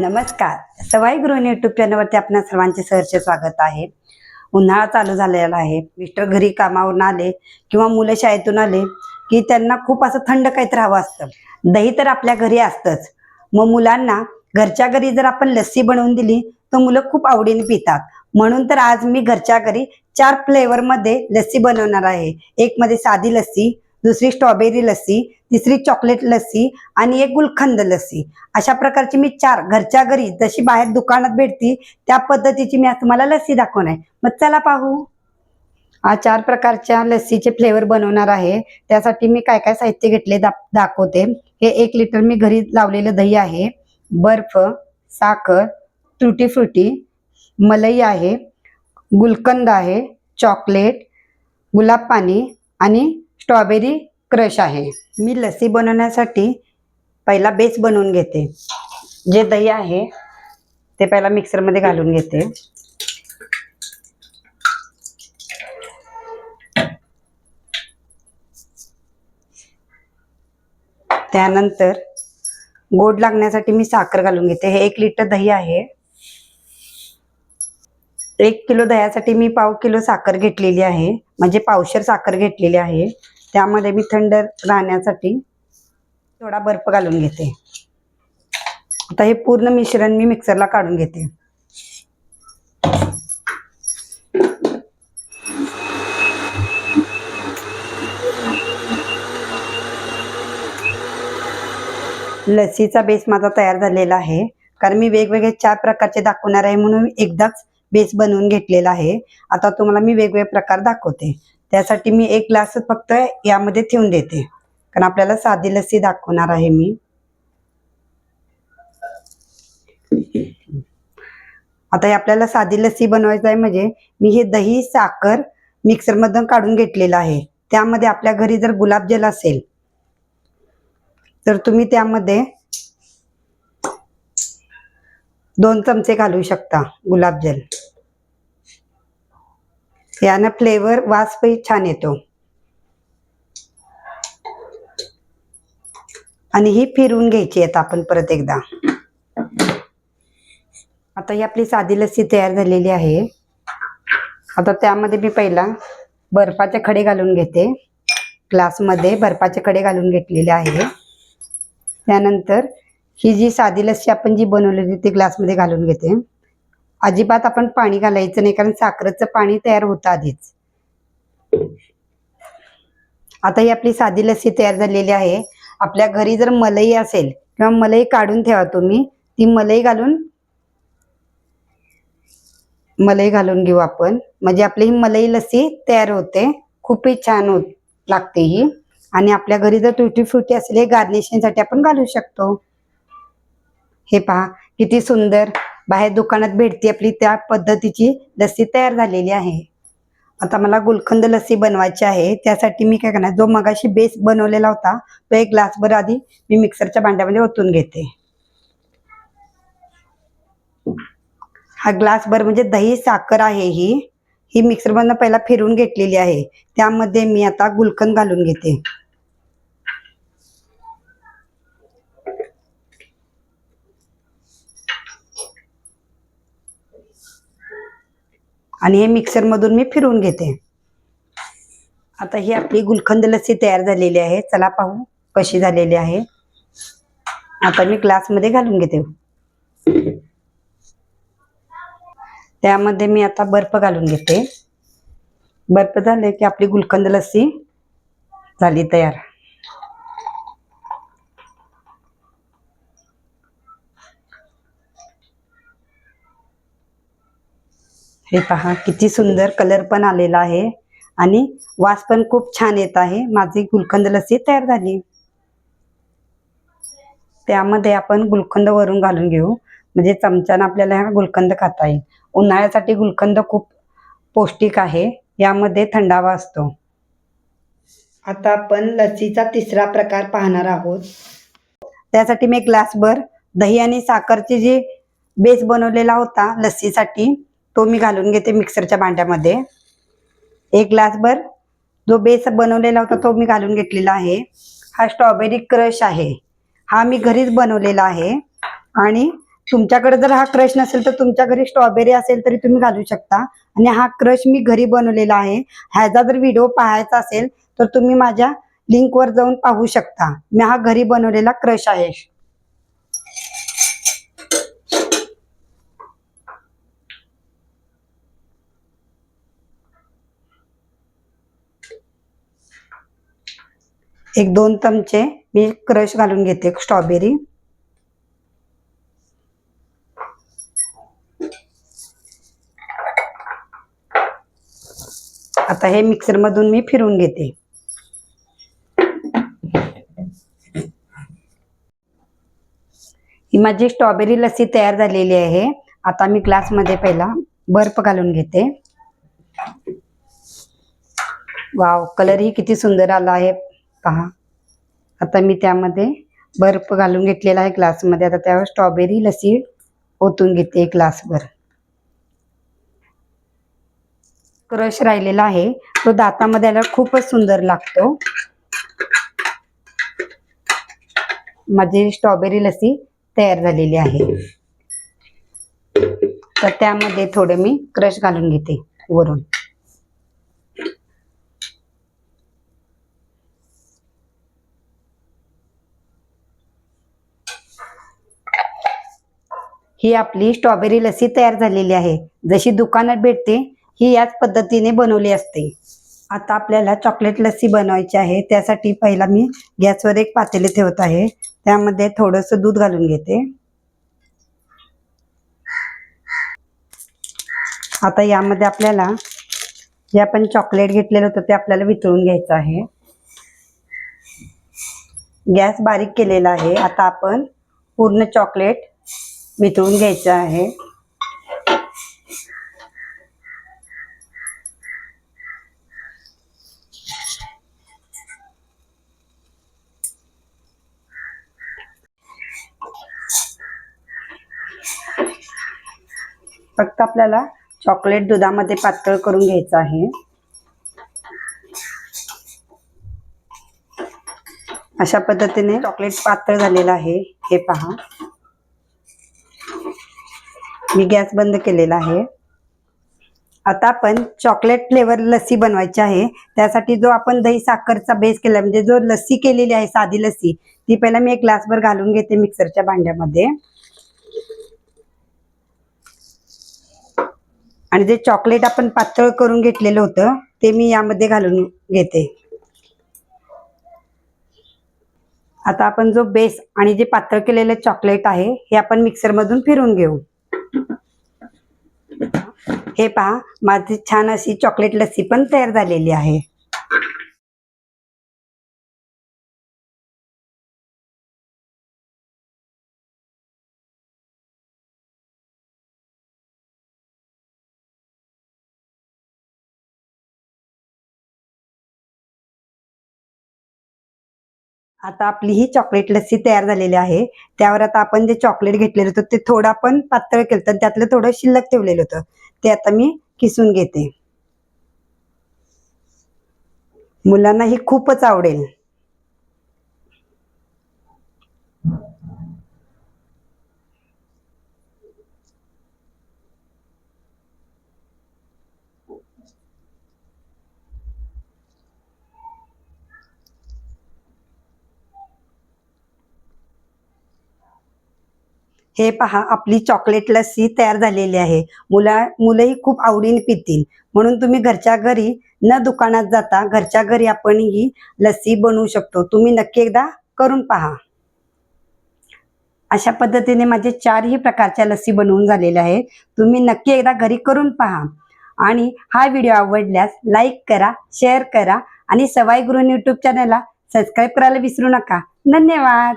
नमस्कार. सवाई गृहिणी युट्यूब चॅनलवरती आपल्या सर्वांचे सहर्ष स्वागत आहे. उन्हाळा चालू झालेला आहे. मिस्टर घरी कामावरून आले किंवा मुलं शाळेतून आले की त्यांना खूप असं थंड काहीतरी हवं असतं. दही तर आपल्या घरी असतंच. मग मुलांना घरच्या घरी जर आपण लस्सी बनवून दिली तर मुलं खूप आवडीने पितात. म्हणून तर आज मी घरच्या घरी चार फ्लेवरमध्ये लस्सी बनवणार आहे. एक मध्ये साधी लस्सी दुसरी स्ट्रॉबेरी लस्सी तिसरी चॉकलेट लस्सी आणि एक गुलखंद लस्सी. अशा प्रकारची मी चार घरच्या घरी जशी बाहेर दुकानात भेटती त्या पद्धतीची मी आज तुम्हाला लस्सी दाखवणार आहे. मग चला पाहू. हा चार प्रकारच्या लस्सीचे फ्लेवर बनवणार आहे. त्यासाठी मी काय काय साहित्य घेतले दा दाखवते. हे एक लिटर मी घरी लावलेलं दही आहे. बर्फ साखर तुटी फ्रुटी मलई आहे गुलकंद आहे चॉकलेट गुलाब पाणी आणि स्ट्रॉबेरी क्रश आहे. मी लस्सी बनवण्यासाठी पहिला बेस बनवून घेते. जे दही आहे ते पहिला मिक्सरमध्ये घालून घेते. त्यानंतर गोड लागण्यासाठी मी साखर घालून घेते. हे एक लिटर दही आहे. एक किलो दह्यासाठी मी पाव किलो साखर घेतलेली आहे. म्हणजे पावशर साखर घेतलेली आहे. त्यामध्ये मी थंड राहण्यासाठी थोडा बर्फ घालून घेते. आता हे पूर्ण मिश्रण मी मिक्सरला काढून घेते. लसीचा बेस माझा तयार झालेला आहे. कारण मी वेगवेगळे चार प्रकारचे दाखवणार आहे म्हणून एकदाच बेस बनवून घेतलेला आहे. आता तुम्हाला मी वेगवेगळे प्रकार दाखवते. त्यासाठी मी एक ग्लास फक्त यामध्ये ठेवून देते. कारण आपल्याला साधी लस्सी दाखवणार आहे मी. आता हे आपल्याला साधी लस्सी बनवायचं आहे म्हणजे मी हे दही साखर मिक्सरमधून काढून घेतलेलं आहे. त्यामध्ये आपल्या घरी जर गुलाबजल असेल तर तुम्ही त्यामध्ये दोन चमचे घालू शकता गुलाबजल यानं फ्लेवर वास पण छान येतो. आणि ही फिरवून घ्यायची आहेत आपण परत एकदा. आता ही आपली साधी लस्सी तयार झालेली आहे. आता त्यामध्ये मी पहिला बर्फाचे खडे घालून घेते. ग्लासमध्ये बर्फाचे खडे घालून घेतलेले आहे. त्यानंतर ही जी साधी लस्सी आपण जी बनवलेली ती ग्लासमध्ये घालून घेते. अजिबात आपण पाणी घालायचं नाही कारण साखरेचं पाणी तयार होतं आधीच. आता ही आपली साधी लस्सी तयार झालेली आहे. आपल्या घरी जर मलई असेल किंवा मलई काढून ठेवा तुम्ही ती मलई घालून मलई घालून घेऊ आपण. म्हणजे आपली ही मलई लस्सी तयार होते. खूपही छान होत लागते ही. आणि आपल्या घरी जर तुटी फ्रुटी असेल हे गार्निशिंगसाठी आपण घालू शकतो. हे पहा किती सुंदर. बाहेर दुकानात भेटते आपली त्या पद्धतीची लस्सी तयार झालेली आहे. आता मला गुलखंद लस्सी बनवायची आहे. त्यासाठी मी काय करणार? जो मगाशी बेस बनवलेला होता तो एक ग्लासभर आधी मी मिक्सरच्या भांड्यामध्ये ओतून घेते. हा ग्लासभर म्हणजे दही साखर आहे ही. ही मिक्सरमधनं पहिला फिरवून घेतलेली आहे. त्यामध्ये मी आता गुलकंद घालून घेते. आणि हे मिक्सरमधून मी फिरवून घेते. आता ही आपली गुलखंद लस्सी तयार झालेली आहे. चला पाहू कशी झालेली आहे. आता मी ग्लासमध्ये घालून घेते. त्यामध्ये मी आता बर्फ घालून घेते. बर्फ झाले की आपली गुलकंद लस्सी झाली तयार. हे पहा किती सुंदर कलर पण आलेला आहे. आणि वास पण खूप छान येत आहे. माझी गुलकंद लस्सी तयार झाली. त्यामध्ये आपण गुलकंद वरून घालून घेऊ. म्हणजे चमच्यानं आपल्याला हा गुलकंद खाता येईल. उन्हाळ्यासाठी गुलकंद खूप पौष्टिक आहे. यामध्ये थंडावा असतो. आता आपण लस्सीचा तिसरा प्रकार पाहणार आहोत. त्यासाठी मी ग्लासभर दही आणि साखरची जी बेस बनवलेला होता लस्सीसाठी तो मी घालून घेते मिक्सरच्या भांड्यामध्ये. एक ग्लासभर. जो बेस बनवलेला होता तो मी घालून घेतलेला आहे. हा स्ट्रॉबेरी क्रश आहे. हा मी घरीच बनवलेला आहे. आणि तुमच्याकडे जर हा क्रश नसेल तर तुमच्या घरी स्ट्रॉबेरी असेल तरी तुम्ही घालू शकता. आणि हा क्रश मी घरी बनवलेला आहे. ह्याचा जर व्हिडिओ पाहायचा असेल तर तुम्ही माझ्या लिंकवर जाऊन पाहू शकता. मी हा घरी बनवलेला क्रश आहे. एक दोन चमचे मी क्रश घालून घेते स्ट्रॉबेरी. आता हे मिक्सरमधून मी फिरून घेते. ही माझी स्ट्रॉबेरी लस्सी तयार झालेली आहे. आता मी ग्लासमध्ये पहिला बर्फ घालून घेते. वाव कलरही किती सुंदर आला आहे. पहा. आता मी त्यामध्ये बर्फ घालून घेतलेला आहे ग्लासमध्ये. आता त्यावर स्ट्रॉबेरी लसी ओतून घेते एक ग्लासभर क्रश राहिलेला आहे. तो दातामध्ये आल्यावर खूपच सुंदर लागतो. माझी स्ट्रॉबेरी लसी तयार झालेली आहे. तर त्यामध्ये थोडं मी क्रश घालून घेते वरून. ही आपली स्ट्रॉबेरी लस्सी तयार झालेली आहे. जशी दुकानात भेटते ही याच पद्धतीने बनवली असते. आता आपल्याला चॉकलेट लस्सी बनवायची आहे. त्यासाठी पहिला मी गॅसवर एक पातेले ठेवत आहे. त्यामध्ये थोडंसं दूध घालून घेते. आता यामध्ये आपल्याला जे आपण चॉकलेट घेतलेलं होतं ते आपल्याला वितळून घ्यायचं आहे. गॅस बारीक केलेला आहे. आता आपण पूर्ण चॉकलेट वितळून घ्यायचं आहे. फक्त आपल्याला चॉकलेट दुधामध्ये पातळ करून घ्यायचं आहे. अशा पद्धतीने चॉकलेट पातळ झालेलं आहे. हे पहा. मी गॅस बंद केलेला आहे. आता आपण चॉकलेट फ्लेवर लस्सी बनवायची आहे. त्यासाठी जो आपण दही साखरचा बेस केला म्हणजे जो लस्सी केलेली आहे साधी लस्सी ती पहिला मी एक ग्लासभर घालून घेते मिक्सरच्या भांड्यामध्ये. आणि जे चॉकलेट आपण पातळ करून घेतलेलं होतं ते मी यामध्ये घालून घेते. आता आपण जो बेस आणि जे पातळ केलेलं चॉकलेट आहे हे आपण मिक्सरमधून फिरून घेऊ. हे पहा माझी छान अशी चॉकलेट लस्सी पण तयार झालेली आहे. आता आपली ही चॉकलेट लस्सी तयार झालेली आहे. त्यावर आता आपण जे चॉकलेट घेतलेलं होतं ते थोडं आपण पातळ केलं होतं त्यातलं थोडं शिल्लक ठेवलेलं होतं. ते आता मी किसून घेते. मुलांना ही खूपच आवडेल. हे पहा आपली चॉकलेट लस्सी तयार झालेली आहे. मुला मुलंही खूप आवडीने पितील. म्हणून तुम्ही घरच्या घरी न दुकानात जाता घरच्या घरी आपण ही लस्सी बनवू शकतो. तुम्ही नक्की एकदा करून पहा. अशा पद्धतीने माझे चारही प्रकारच्या लस्सी बनवून झालेल्या आहेत. तुम्ही नक्की एकदा घरी करून पहा. आणि हा व्हिडिओ आवडल्यास लाईक करा शेअर करा आणि सवाई गृहिणी यूट्यूब चॅनलला सबस्क्राईब करायला विसरू नका. धन्यवाद!